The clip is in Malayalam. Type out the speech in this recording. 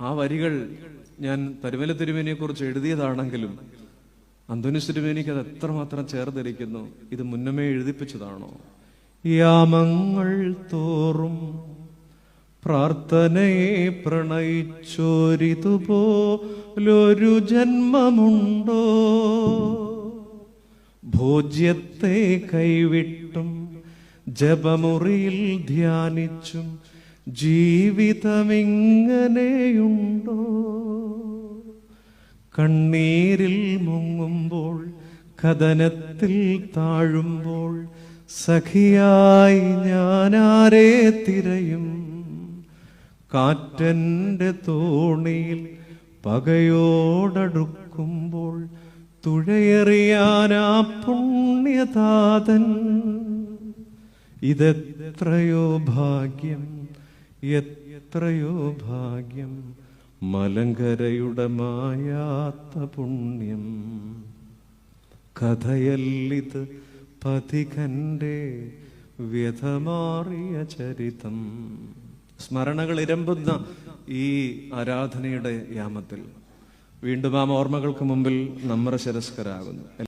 ആ വരികൾ ഞാൻ പരുമല തിരുമേനിയെ കുറിച്ച് എഴുതിയതാണെങ്കിലും അന്തോനി തിരുമേനിക്ക് അത് എത്രമാത്രം ചേർന്നിരിക്കുന്നു ഇത് മുന്നമേ എഴുതിപ്പിച്ചതാണോ? യാമങ്ങൾ തോറും പ്രാർത്ഥനയെ പ്രണയിച്ചോരിതുപോലൊരു ജന്മമുണ്ടോ? ഭോജ്യത്തെ കൈവിട്ടും ജപമുറിയിൽ ധ്യാനിച്ചും ജീവിതമിങ്ങനെയുണ്ടോ? കണ്ണീരിൽ മുങ്ങുമ്പോൾ കഥനത്തിൽ താഴുമ്പോൾ സഖിയായി ഞാനാരെ തിരയും? കാറ്റന്റെ തോണിയിൽ പകയോടടുക്കുമ്പോൾ തുഴയെറിയാനാ പുണ്യതാതൻ. ഇതെത്രയോ ഭാഗ്യം എത്രയോ ഭാഗ്യം മലങ്കരയുടെ മായാത്ത പുണ്യം. കഥയല്ലിത് പഥികന്റെ വ്യഥമാറിയ ചരിതം. സ്മരണകൾ ഇരമ്പുന്ന ഈ ആരാധനയുടെ യാമത്തിൽ വീണ്ടും ആ ഓർമ്മകൾക്ക് മുമ്പിൽ നമ്മുടെ ശരസ്കരാകുന്നു.